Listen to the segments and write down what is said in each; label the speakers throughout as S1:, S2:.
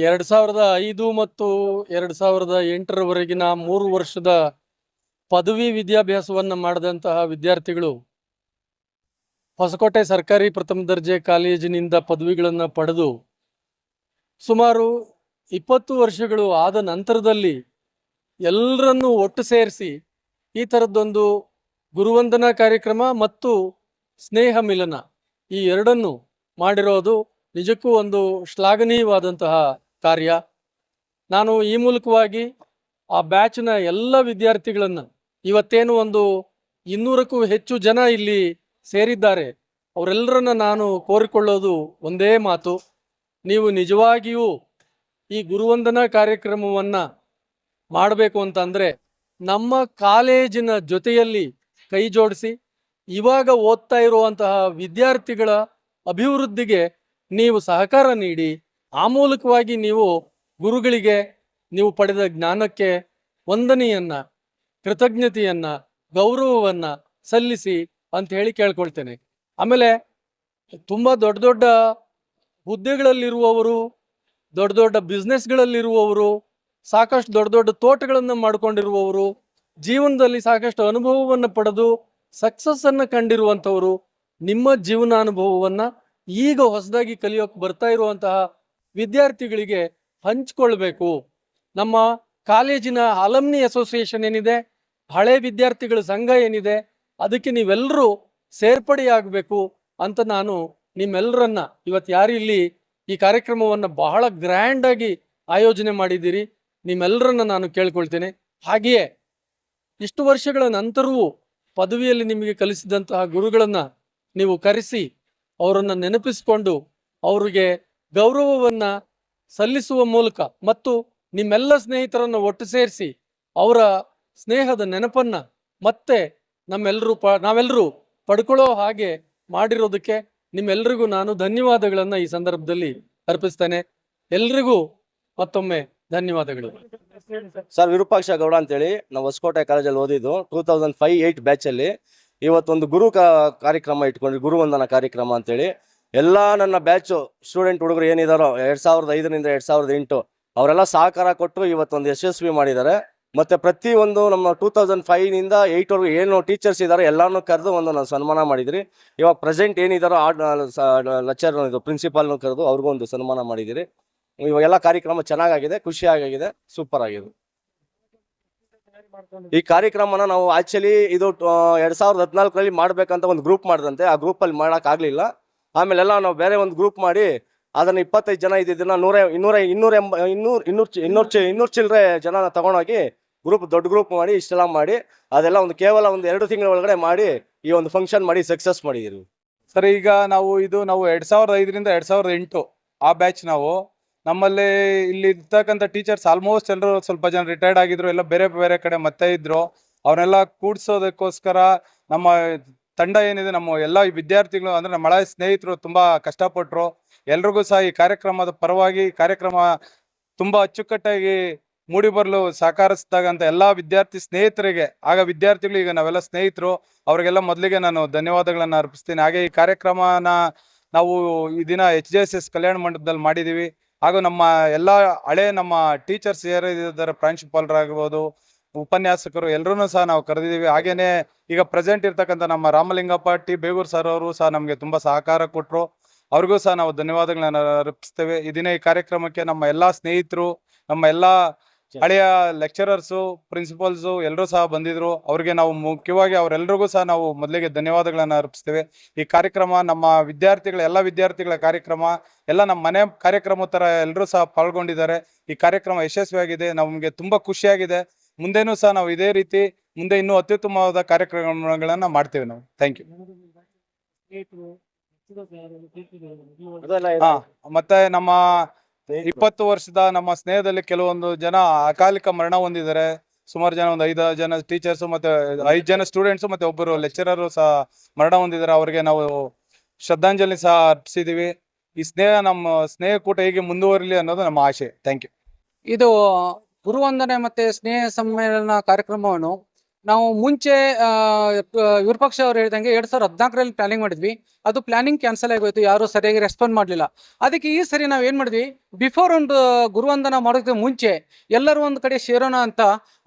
S1: ಎರಡು ಸಾವಿರದ ಐದು ಮತ್ತು ಎರಡು ಸಾವಿರದ ಎಂಟರವರೆಗಿನ ಮೂರು ವರ್ಷದ ಪದವಿ ವಿದ್ಯಾಭ್ಯಾಸವನ್ನು ಮಾಡಿದಂತಹ ವಿದ್ಯಾರ್ಥಿಗಳು ಹೊಸಕೋಟೆ ಸರ್ಕಾರಿ ಪ್ರಥಮ ದರ್ಜೆ ಕಾಲೇಜಿನಿಂದ ಪದವಿಗಳನ್ನು ಪಡೆದು ಸುಮಾರು ಇಪ್ಪತ್ತು ವರ್ಷಗಳು ಆದ ನಂತರದಲ್ಲಿ ಎಲ್ಲರನ್ನೂ ಒಟ್ಟು ಸೇರಿಸಿ ಈ ಥರದ್ದೊಂದು ಗುರುವಂದನಾ ಕಾರ್ಯಕ್ರಮ ಮತ್ತು ಸ್ನೇಹ ಮಿಲನ ಈ ಎರಡನ್ನು ಮಾಡಿರೋದು ನಿಜಕ್ಕೂ ಒಂದು ಶ್ಲಾಘನೀಯವಾದಂತಹ ಕಾರ್ಯ. ನಾನು ಈ ಮೂಲಕವಾಗಿ ಆ ಬ್ಯಾಚ್ನ ಎಲ್ಲ ವಿದ್ಯಾರ್ಥಿಗಳನ್ನು ಇವತ್ತೇನು ಒಂದು ಇನ್ನೂರಕ್ಕೂ ಹೆಚ್ಚು ಜನ ಇಲ್ಲಿ ಸೇರಿದ್ದಾರೆ. ಅವರೆಲ್ಲರನ್ನ ನಾನು ಕೋರಿಕೊಳ್ಳೋದು ಒಂದೇ ಮಾತು. ನೀವು ನಿಜವಾಗಿಯೂ ಈ ಗುರುವಂದನಾ ಕಾರ್ಯಕ್ರಮವನ್ನು ಮಾಡಬೇಕು ಅಂತಂದರೆ ನಮ್ಮ ಕಾಲೇಜಿನ ಜೊತೆಯಲ್ಲಿ ಕೈ ಜೋಡಿಸಿ, ಇವಾಗ ಓದ್ತಾ ಇರುವಂತಹ ವಿದ್ಯಾರ್ಥಿಗಳ ಅಭಿವೃದ್ಧಿಗೆ ನೀವು ಸಹಕಾರ ನೀಡಿ ಆ ಮೂಲಕವಾಗಿ ನೀವು ಗುರುಗಳಿಗೆ ನೀವು ಪಡೆದ ಜ್ಞಾನಕ್ಕೆ ವಂದನೆಯನ್ನ, ಕೃತಜ್ಞತೆಯನ್ನ, ಗೌರವವನ್ನ ಸಲ್ಲಿಸಿ ಅಂತ ಹೇಳಿ ಕೇಳ್ಕೊಳ್ತೇನೆ. ಆಮೇಲೆ ತುಂಬಾ ದೊಡ್ಡ ದೊಡ್ಡ ಹುದ್ದೆಗಳಲ್ಲಿರುವವರು, ದೊಡ್ಡ ದೊಡ್ಡ ಬಿಸ್ನೆಸ್ಗಳಲ್ಲಿರುವವರು ಸಾಕಷ್ಟು ದೊಡ್ಡ ದೊಡ್ಡ ತೋಟಗಳನ್ನು ಮಾಡ್ಕೊಂಡಿರುವವರು, ಜೀವನದಲ್ಲಿ ಸಾಕಷ್ಟು ಅನುಭವವನ್ನು ಪಡೆದು ಸಕ್ಸಸ್ ಅನ್ನ ಕಂಡಿರುವಂಥವರು ನಿಮ್ಮ ಜೀವನಾನುಭವವನ್ನ ಈಗ ಹೊಸದಾಗಿ ಕಲಿಯೋಕೆ ಬರ್ತಾ ಇರುವಂತಹ ವಿದ್ಯಾರ್ಥಿಗಳಿಗೆ ಹಂಚ್ಕೊಳ್ಬೇಕು. ನಮ್ಮ ಕಾಲೇಜಿನ ಅಲಮ್ನಿ ಅಸೋಸಿಯೇಷನ್ ಏನಿದೆ, ಹಳೆ ವಿದ್ಯಾರ್ಥಿಗಳ ಸಂಘ ಏನಿದೆ, ಅದಕ್ಕೆ ನೀವೆಲ್ಲರೂ ಸೇರ್ಪಡೆಯಾಗಬೇಕು ಅಂತ ನಾನು ನಿಮ್ಮೆಲ್ಲರನ್ನ ಇವತ್ತು ಯಾರು ಇಲ್ಲಿ ಈ ಕಾರ್ಯಕ್ರಮವನ್ನು ಬಹಳ ಗ್ರ್ಯಾಂಡ್ ಆಗಿ ಆಯೋಜನೆ ಮಾಡಿದ್ದೀರಿ ನಿಮ್ಮೆಲ್ಲರನ್ನ ನಾನು ಕೇಳ್ಕೊಳ್ತೇನೆ. ಹಾಗೆಯೇ ಇಷ್ಟು ವರ್ಷಗಳ ನಂತರವೂ ಪದವಿಯಲ್ಲಿ ನಿಮಗೆ ಕಲಿಸಿದಂತಹ ಗುರುಗಳನ್ನ ನೀವು ಕರೆಸಿ ಅವರನ್ನ ನೆನಪಿಸಿಕೊಂಡು ಅವರಿಗೆ ಗೌರವವನ್ನ ಸಲ್ಲಿಸುವ ಮೂಲಕ ಮತ್ತು ನಿಮ್ಮೆಲ್ಲ ಸ್ನೇಹಿತರನ್ನು ಒಟ್ಟು ಸೇರಿಸಿ ಅವರ ಸ್ನೇಹದ ನೆನಪನ್ನ ಮತ್ತೆ ನಮ್ಮೆಲ್ಲರೂ ಪ ನಾವೆಲ್ಲರೂ ಪಡ್ಕೊಳ್ಳೋ ಹಾಗೆ ಮಾಡಿರೋದಕ್ಕೆ ನಿಮ್ಮೆಲ್ಲರಿಗೂ ನಾನು ಧನ್ಯವಾದಗಳನ್ನ ಈ ಸಂದರ್ಭದಲ್ಲಿ ಅರ್ಪಿಸ್ತೇನೆ. ಎಲ್ರಿಗೂ ಮತ್ತೊಮ್ಮೆ ಧನ್ಯವಾದಗಳು.
S2: ಸರ್ ವಿರೂಪಾಕ್ಷ ಗೌಡ ಅಂತೇಳಿ, ನಾವು ಹೊಸಕೋಟೆ ಕಾಲೇಜಲ್ಲಿ ಓದಿದ್ದು ಟೂ ತೌಸಂಡ್ ಫೈವ್ ಏಯ್ಟ್ ಬ್ಯಾಚಲ್ಲಿ ಇವತ್ತೊಂದು ಗುರು ಕಾರ್ಯಕ್ರಮ ಇಟ್ಕೊಂಡ್ರಿ ಗುರುವಂದನ ಕಾರ್ಯಕ್ರಮ ಅಂತೇಳಿ ಎಲ್ಲ ನನ್ನ ಬ್ಯಾಚು ಸ್ಟೂಡೆಂಟ್ ಹುಡುಗರು ಏನಿದಾರೋ ಎರಡು ಸಾವಿರದ ಐದರಿಂದ ಎರಡು ಸಾವಿರದ ಎಂಟು ಅವರೆಲ್ಲ ಸಹಕಾರ ಕೊಟ್ಟು ಇವತ್ತೊಂದು ಯಶಸ್ವಿ ಮಾಡಿದ್ದಾರೆ. ಮತ್ತೆ ಪ್ರತಿ ಒಂದು ನಮ್ಮ ಟೂ ತೌಸಂಡ್ ಫೈವ್ ಏಯ್ಟ್ವರೆಗೂ ಏಯ್ಟ್ ವರೆಗೂ ಏನು ಟೀಚರ್ಸ್ ಇದ್ದಾರೋ ಎಲ್ಲಾನು ಕರೆದು ಒಂದು ನಾನು ಸನ್ಮಾನ ಮಾಡಿದಿರಿ. ಇವಾಗ ಪ್ರೆಸೆಂಟ್ ಏನಿದಾರೋ ಆ ಲೆಕ್ಚರ್ ಇದು ಪ್ರಿನ್ಸಿಪಾಲ್ನು ಕರೆದು ಅವ್ರಿಗೂ ಒಂದು ಸನ್ಮಾನ ಮಾಡಿದಿರಿ ಇವಾಗೆಲ್ಲ ಕಾರ್ಯಕ್ರಮ ಚೆನ್ನಾಗಾಗಿದೆ, ಖುಷಿಯಾಗಿದೆ ಸೂಪರ್ ಆಗಿದೆ. ಈ ಕಾರ್ಯಕ್ರಮನ ನಾವು ಆಕ್ಚುಲಿ ಇದು ಎರಡ್ ಸಾವಿರದ ಹದಿನಾಲ್ಕರಲ್ಲಿ ಮಾಡ್ಬೇಕಂತ ಒಂದು ಗ್ರೂಪ್ ಮಾಡಿದಂತೆ. ಆ ಗ್ರೂಪ್ ಅಲ್ಲಿ ಮಾಡಕ್ ಆಗ್ಲಿಲ್ಲ. ಆಮೇಲೆಲ್ಲ ನಾವು ಬೇರೆ ಒಂದು ಗ್ರೂಪ್ ಮಾಡಿ ಅದನ್ನ ಇಪ್ಪತ್ತೈದು ಜನ ಇದ್ದಿದ್ದನ್ನ ನೂರ, ಇನ್ನೂರ ಇನ್ನೂರ ಎಂಬ, ಇನ್ನೂರ್ ಇನ್ನೂರ್ ಚಿ- ಇನ್ನೂರ್ ಚಿಲ್ಲರೆ ಜನ ತಗೊಂಡೋಗಿ ಗ್ರೂಪ್ ದೊಡ್ಡ ಗ್ರೂಪ್ ಮಾಡಿ, ಇಷ್ಟೆಲ್ಲ ಮಾಡಿ, ಅದೆಲ್ಲ ಒಂದು ಕೇವಲ ಒಂದು ಎರಡು ತಿಂಗಳ ಒಳಗಡೆ ಮಾಡಿ ಈ ಒಂದು ಫಂಕ್ಷನ್ ಮಾಡಿ ಸಕ್ಸಸ್ ಮಾಡಿದಿರಿ
S3: ಸರ್, ಈಗ ನಾವು ಇದು ನಾವು ಎರಡ್ ಸಾವಿರದ ಐದರಿಂದ ಎರಡ್ ಸಾವಿರದ ಎಂಟು ಆ ಬ್ಯಾಚ್ ನಾವು ನಮ್ಮಲ್ಲಿ ಇಲ್ಲಿ ಇರ್ತಕ್ಕಂಥ ಟೀಚರ್ಸ್ ಆಲ್ಮೋಸ್ಟ್ ಎಲ್ಲರೂ ಸ್ವಲ್ಪ ಜನ ರಿಟೈರ್ಡ್ ಆಗಿದ್ರು, ಎಲ್ಲ ಬೇರೆ ಬೇರೆ ಕಡೆ ಮತ್ತೆ ಇದ್ರು. ಅವ್ರನ್ನೆಲ್ಲ ಕೂಡ್ಸೋದಕ್ಕೋಸ್ಕರ ನಮ್ಮ ತಂಡ ಏನಿದೆ, ನಮ್ಮ ಎಲ್ಲ ವಿದ್ಯಾರ್ಥಿಗಳು ಅಂದ್ರೆ ನಮ್ಮ ಸ್ನೇಹಿತರು ತುಂಬಾ ಕಷ್ಟಪಟ್ರು. ಎಲ್ರಿಗೂ ಸಹ ಈ ಕಾರ್ಯಕ್ರಮದ ಪರವಾಗಿ ಕಾರ್ಯಕ್ರಮ ತುಂಬಾ ಅಚ್ಚುಕಟ್ಟಾಗಿ ಮೂಡಿ ಬರಲು ಸಹಕರಿಸಿದಾಗಂತ ಎಲ್ಲ ವಿದ್ಯಾರ್ಥಿ ಸ್ನೇಹಿತರಿಗೆ, ಆಗ ವಿದ್ಯಾರ್ಥಿಗಳು ಈಗ ನಾವೆಲ್ಲ ಸ್ನೇಹಿತರು, ಅವರಿಗೆಲ್ಲ ಮೊದಲಿಗೆ ನಾನು ಧನ್ಯವಾದಗಳನ್ನ ಅರ್ಪಿಸ್ತೀನಿ. ಹಾಗೆ ಈ ಕಾರ್ಯಕ್ರಮನ ನಾವು ಈ ದಿನ ಎಚ್ ಜೆ ಎಸ್ ಎಸ್ ಕಲ್ಯಾಣ ಮಂಟಪದಲ್ಲಿ ಮಾಡಿದೀವಿ. ಹಾಗೂ ನಮ್ಮ ಎಲ್ಲ ಹಳೆ ನಮ್ಮ ಟೀಚರ್ಸ್ ಯಾರಿದ್ದಾರೆ ಪ್ರಾಂಶುಪಾಲರಾಗಿರ್ಬೋದು ಉಪನ್ಯಾಸಕರು ಎಲ್ಲರೂ ಸಹ ನಾವು ಕರೆದಿದ್ದೀವಿ. ಹಾಗೇನೆ ಈಗ ಪ್ರೆಸೆಂಟ್ ಇರ್ತಕ್ಕಂಥ ನಮ್ಮ ರಾಮಲಿಂಗಪ್ಪ, ಟಿ. ಬೇಗೂರ್ ಸರ್ ಅವರು ಸಹ ನಮಗೆ ತುಂಬಾ ಸಹಕಾರ ಕೊಟ್ಟರು ಅವ್ರಿಗೂ ಸಹ ನಾವು ಧನ್ಯವಾದಗಳನ್ನು ಅರ್ಪಿಸ್ತೇವೆ. ಈ ದಿನ ಈ ಕಾರ್ಯಕ್ರಮಕ್ಕೆ ನಮ್ಮ ಎಲ್ಲಾ ಸ್ನೇಹಿತರು, ನಮ್ಮ ಎಲ್ಲಾ ಹಳೆಯ ಲೆಕ್ಚರರ್ಸು ಪ್ರಿನ್ಸಿಪಲ್ಸು ಎಲ್ಲರೂ ಸಹ ಬಂದಿದ್ರು. ಅವ್ರಿಗೆ ನಾವು ಮುಖ್ಯವಾಗಿ ಅವರೆಲ್ಲರಿಗೂ ಸಹ ನಾವು ಮೊದಲಿಗೆ ಧನ್ಯವಾದಗಳನ್ನು ಅರ್ಪಿಸ್ತೇವೆ. ಈ ಕಾರ್ಯಕ್ರಮ ನಮ್ಮ ವಿದ್ಯಾರ್ಥಿಗಳ ಎಲ್ಲ ವಿದ್ಯಾರ್ಥಿಗಳ ಕಾರ್ಯಕ್ರಮ ಎಲ್ಲ ನಮ್ಮ ಮನೆ ಕಾರ್ಯಕ್ರಮ ಥರ ಎಲ್ಲರೂ ಸಹ ಪಾಲ್ಗೊಂಡಿದ್ದಾರೆ. ಈ ಕಾರ್ಯಕ್ರಮ ಯಶಸ್ವಿಯಾಗಿದೆ. ನಮಗೆ ತುಂಬಾ ಖುಷಿಯಾಗಿದೆ. ಮುಂದೆನೂ ಸಹ ನಾವು ಇದೇ ರೀತಿ ಮುಂದೆ ಇನ್ನೂ ಅತ್ಯುತ್ತಮವಾದ ಕಾರ್ಯಕ್ರಮಗಳನ್ನ ಮಾಡ್ತೇವೆ ನಾವು. ಥ್ಯಾಂಕ್ ಯು ಹಾ ಮತ್ತೆ ನಮ್ಮ ಇಪ್ಪತ್ತು ವರ್ಷದ ನಮ್ಮ ಸ್ನೇಹದಲ್ಲಿ ಕೆಲವೊಂದು ಜನ ಅಕಾಲಿಕ ಮರಣ ಹೊಂದಿದ್ದಾರೆ. ಸುಮಾರು ಜನ ಒಂದು ಐದು ಜನ ಟೀಚರ್ಸ್ ಮತ್ತೆ ಐದು ಜನ ಸ್ಟೂಡೆಂಟ್ಸ್ ಮತ್ತೆ ಒಬ್ಬರು ಲೆಕ್ಚರರು ಸಹ ಮರಣ ಹೊಂದಿದ್ದಾರೆ. ಅವರಿಗೆ ನಾವು ಶ್ರದ್ಧಾಂಜಲಿ ಸಹ ಅರ್ಪಿಸಿದೀವಿ. ಈ ಸ್ನೇಹ ನಮ್ಮ ಸ್ನೇಹಕೂಟ ಹೀಗೆ ಮುಂದುವರಿಲಿ ಅನ್ನೋದು ನಮ್ಮ ಆಶೆ. ಥ್ಯಾಂಕ್ ಯು
S4: ಇದು ಗುರುವಂದನೆ ಮತ್ತೆ ಸ್ನೇಹ ಸಮ್ಮೇಳನ ಕಾರ್ಯಕ್ರಮವನ್ನು ನಾವು ಮುಂಚೆ ವಿರುಪಕ್ಷ ಅವರು ಹೇಳಿದಂಗೆ ಎರಡ್ ಸಾವಿರದ ಹದಿನಾಲ್ಕರಲ್ಲಿ ಪ್ಲಾನಿಂಗ್ ಮಾಡಿದ್ವಿ. ಅದು ಪ್ಲಾನಿಂಗ್ ಕ್ಯಾನ್ಸಲ್ ಆಗೋಯ್ತು. ಯಾರು ಸರಿಯಾಗಿ ರೆಸ್ಪಾಂಡ್ ಮಾಡಲಿಲ್ಲ. ಅದಕ್ಕೆ ಈ ಸರಿ ನಾವು ಏನು ಮಾಡಿದ್ವಿ? ಬಿಫೋರ್ ಒಂದು ಗುರುವಂದನ ಮಾಡೋದಕ್ಕೆ ಮುಂಚೆ ಎಲ್ಲರೂ ಒಂದು ಕಡೆ ಸೇರೋಣ ಅಂತ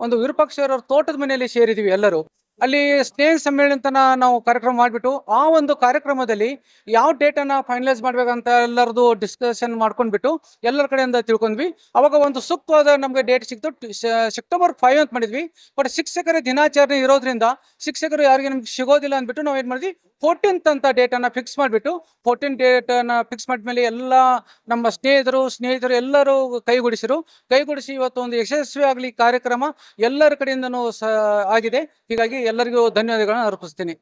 S4: ಒಂದು ವಿರೂಪಾಕ್ಷ ಅವರ ತೋಟದ ಮನೆಯಲ್ಲಿ ಸೇರಿದ್ವಿ ಎಲ್ಲರೂ. ಅಲ್ಲಿ ಸ್ನೇಹ ಸಮ್ಮೇಳನ ಅಂತ ನಾವು ಕಾರ್ಯಕ್ರಮ ಮಾಡಿಬಿಟ್ಟು ಆ ಒಂದು ಕಾರ್ಯಕ್ರಮದಲ್ಲಿ ಯಾವ ಡೇಟನ್ನ ಫೈನಲೈಸ್ ಮಾಡ್ಬೇಕಂತ ಎಲ್ಲರದು ಡಿಸ್ಕಷನ್ ಮಾಡ್ಕೊಂಡ್ಬಿಟ್ಟು ಎಲ್ಲರ ಕಡೆಯಿಂದ ತಿಳ್ಕೊಂಡ್ವಿ. ಅವಾಗ ಒಂದು ಸೂಕ್ತವಾದ ನಮಗೆ ಡೇಟ್ ಸಿಕ್ತು. ಸೆಪ್ಟೆಂಬರ್ ಫೈವ್ ಅಂತ ಮಾಡಿದ್ವಿ. ಬಟ್ ಶಿಕ್ಷಕರ ದಿನಾಚರಣೆ ಇರೋದ್ರಿಂದ ಶಿಕ್ಷಕರು ಯಾರಿಗೆ ನಮ್ಗೆ ಸಿಗೋದಿಲ್ಲ ಅಂದ್ಬಿಟ್ಟು ನಾವು ಮಾಡಿದ್ವಿ? ಫೋರ್ಟೀನ್ತ್ ಅಂತ ಡೇಟನ್ನು ಫಿಕ್ಸ್ ಮಾಡಿಬಿಟ್ಟು ಫೋರ್ಟೀನ್ ಡೇಟನ್ನ ಫಿಕ್ಸ್ ಮಾಡಿದ್ಮೇಲೆ ಎಲ್ಲ ನಮ್ಮ ಸ್ನೇಹಿತರು ಸ್ನೇಹಿತರು ಎಲ್ಲರೂ ಕೈಗೂಡಿಸಿರು. ಕೈಗೂಡಿಸಿ ಇವತ್ತು ಒಂದು ಯಶಸ್ವಿ ಆಗಲಿ ಕಾರ್ಯಕ್ರಮ ಎಲ್ಲರ ಕಡೆಯಿಂದನೂ ಆಗಿದೆ. ಹೀಗಾಗಿ ಎಲ್ಲರಿಗೂ ಧನ್ಯವಾದಗಳನ್ನು ಅರ್ಪಿಸ್ತೀನಿ.